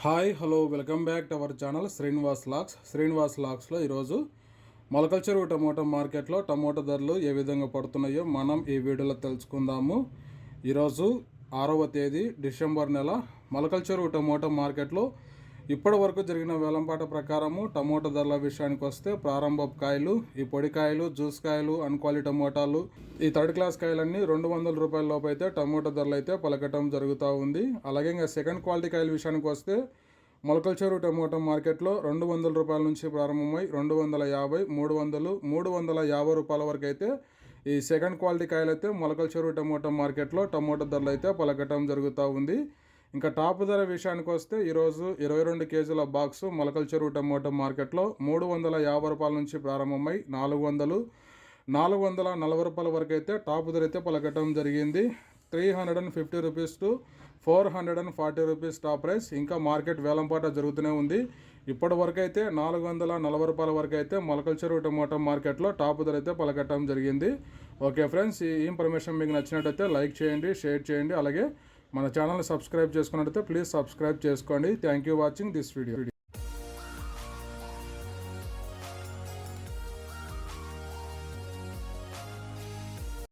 Hi hello welcome back to our channel Srinivas lakhs Srinivas లాక్స్లో ఈరోజు మొలకల చెరువు టమోటా మార్కెట్లో టమోటా ధరలు ఏ విధంగా పడుతున్నాయో మనం ఈ వీడియోలో తెలుసుకుందాము. ఈరోజు ఆరవ తేదీ డిసెంబర్ నెల మొలకల చెరువు టమోటా మార్కెట్లో ఇప్పటి వరకు జరిగిన వేలంపాట ప్రకారము టమోటా ధరల విషయానికి వస్తే ప్రారంభ కాయలు ఈ పొడి కాయలు జ్యూస్ కాయలు అన్క్వాలి టమోటాలు ఈ థర్డ్ క్లాస్ కాయలన్నీ రెండు వందల రూపాయల లోపు అయితే టమోటా ధరలు అయితే పలకటం జరుగుతూ ఉంది. అలాగే ఇంకా సెకండ్ క్వాలిటీ కాయల విషయానికి వస్తే మొలకల చెరువు టమోటా మార్కెట్లో రెండు వందల రూపాయల నుంచి ప్రారంభమై రెండు వందల యాభై మూడు వందలు మూడు వందల యాభై రూపాయల వరకు అయితే ఈ సెకండ్ క్వాలిటీ కాయలు అయితే మొలకల చెరువు టమోటా మార్కెట్లో టమోటా ధరలు అయితే పలకటం జరుగుతూ ఉంది. ఇంకా టాప్ ధర విషయానికి వస్తే ఈరోజు ఇరవై రెండు కేజీల బాక్స్ మొలకల చెరువు టమోటా మార్కెట్లో మూడు వందల యాభై రూపాయల నుంచి ప్రారంభమై నాలుగు వందలు నాలుగు వందల నలభై రూపాయల వరకు అయితే టాప్ ధర అయితే పలకటం జరిగింది. Three hundred and fifty rupees to four hundred and forty rupees top price. ఇంకా మార్కెట్ వేలంపాట జరుగుతూనే ఉంది. ఇప్పటి వరకు అయితే నాలుగు వందల నలభై రూపాయల వరకు అయితే మొలకల చెరువు టమోటా మార్కెట్లో టాప్ ధర అయితే పలకటం జరిగింది. ఓకే ఫ్రెండ్స్ ఈ ఇన్ఫర్మేషన్ మీకు నచ్చినట్టయితే లైక్ చేయండి షేర్ చేయండి. అలాగే మన ఛానల్ని సబ్స్క్రైబ్ చేసుకున్నట్టయితే ప్లీజ్ సబ్స్క్రైబ్ చేసుకోండి. Thank you watching this video